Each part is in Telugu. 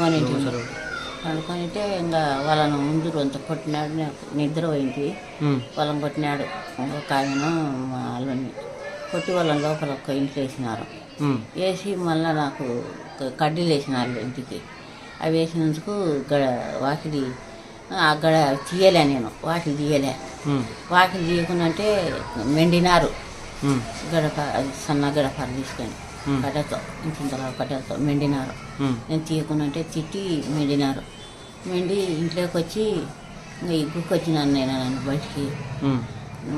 పండుకొని పండుకొనితే ఇంకా వాళ్ళను ముందు కొంత కొట్టినాడు నాకు నిద్ర పోయింది. వాళ్ళని కొట్టినాడు. ఒక ఆయనను మా వాళ్ళని కొట్టి వాళ్ళని లోపల ఒక ఇంట్లో వేసినారు. వేసి మళ్ళీ నాకు కడ్డీలు వేసినారు ఇంటికి. అవి వేసినందుకు గడ వాకిలి ఆ గడ తీయలే నేను వాకిలి తీయలే. వాకిలి తీయకుండా అంటే మెండినారు గడప సన్న గడప తీసుకొని. కట్టెతో ఇంత కట్టెలతో మెండినారు. నేను తీయకుండా అంటే తిట్టి మెండినారు. మెండి ఇంట్లోకి వచ్చి ఇంకా ఇగ్గుకి వచ్చినాను నేను నన్ను బయటికి.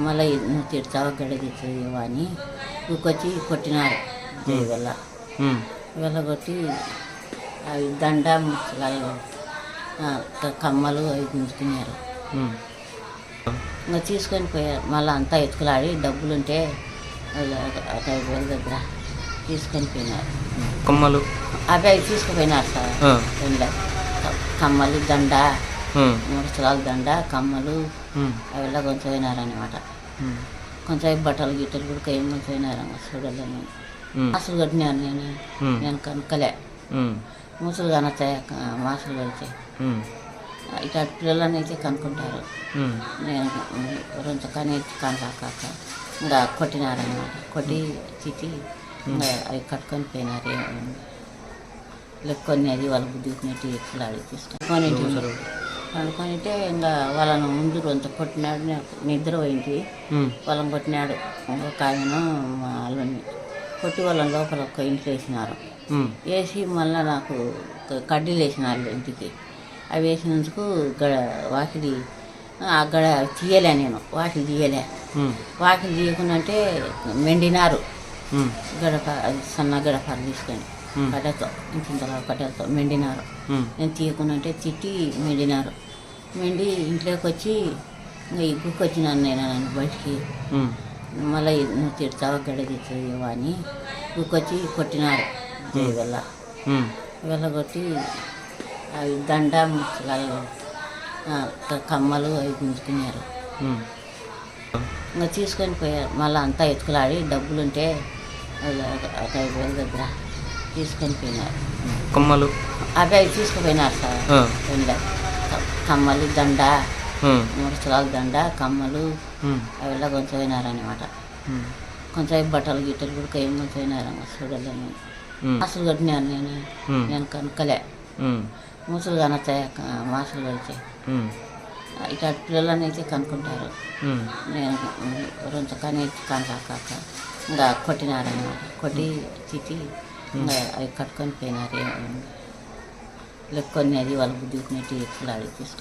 మళ్ళీ నువ్వు తిడతావా గడ తిట్టేవా అని ఇగ్గుకొచ్చి కొట్టినారు. వల్ల వెళ్ళగొట్టి అవి దండ కమ్మలు అవి గుంజుకున్నారు ఇంకా తీసుకొని పోయారు. మళ్ళీ అంతా ఎత్తుకులాడి డబ్బులుంటే ఐదు వేల దగ్గర. తీసుకొని పోయినారు. కొమ్మలు? అవి అవి తీసుకుపోయినారు సార్. కమ్మలు దండ ముసలాల దండ కమ్మలు అవిలా కొంచెం పోయినారనమాట కొంచెం బట్టలు గిట్టలు కూడా ఏం కొంచెం పోయినారమ్మ చూడలేను మాసులు కట్టినాను నేను. నేను కనుక్కలే. ముసలు కనతాయి మాసులు కడితే. ఇట్లా పిల్లలని అయితే కనుక్కుంటారు. నేను రెండు కానీ కాక ఇంకా కొట్టినారనమాట కొట్టి తిట్టి అవి కట్టుకొని పోయినారు లెక్కొని అది వాళ్ళ బుద్ధికి ఎత్తులాడి తీసుకొని పండుకొనితే ఇంకా వాళ్ళను ముందు కొంత కొట్టినాడు నిద్ర పోయింది. వాళ్ళని కొట్టినాడు. ఒక ఆయనను మా వాళ్ళని కొట్టి వాళ్ళని లోపల ఒక ఇంట్లో వేసినారు. వేసి మళ్ళీ నాకు కడ్డీలు వేసినారు ఇంటికి. అవి వేసినందుకు గడ వాకిలి ఆ గడ తీయలే నేను. వాకిలి తీయలే. వాకిలి తీయకుండా అంటే మెండినారు. గడప అది సన్న గడప తీసుకొని కట్టెతో ఇంత కట్టెలతో మెండినారు. నేను తీయకుండా అంటే తిట్టి మెండినారు. మెండి ఇంట్లోకి వచ్చి ఇంకా ఇగ్గుకి వచ్చినాను నేను నన్ను బయటికి. మళ్ళీ నువ్వు తిడతావా గడ తిట్టేవా అని ఇగ్గుకొచ్చి కొట్టినారు వల్ల వెళ్ళగొట్టి అవి దండ కమ్మలు అవి గుంజుకున్నారు. ఇంకా తీసుకొని పోయారు. మళ్ళీ అంతా ఎత్తుకులాడి డబ్బులుంటే ఒక- ఐదు వేల దగ్గర తీసుకొని పోయినారు. కొమ్మలు? అవి అవి తీసుకుపోయినారు సార్. కమ్మలు దండ ముసలాల దండ కమ్మలు అవిలా కొంచెం పోయినారనమాట కొంచెం బట్టలు గిట్టలు కూడా ఏం కొంచెం పోయినారమ్మ చూడలేను మాసులు కట్టినాను నేను. నేను కనుక్కలే. ముసలు కనతాయి మాసులు కడితే ఇట్లా పిల్లలని అయితే కనుక్కుంటారు. నేను రెండు కానీ కాక ఇంకా కొట్టినారన్నమాట కొట్టి తిట్టి ఇంకా అవి కట్టుకొని పోయినారు. ఏం- లెక్కొని అది వాళ్ళ బుద్ధికి ఎట్లా తీసుకొని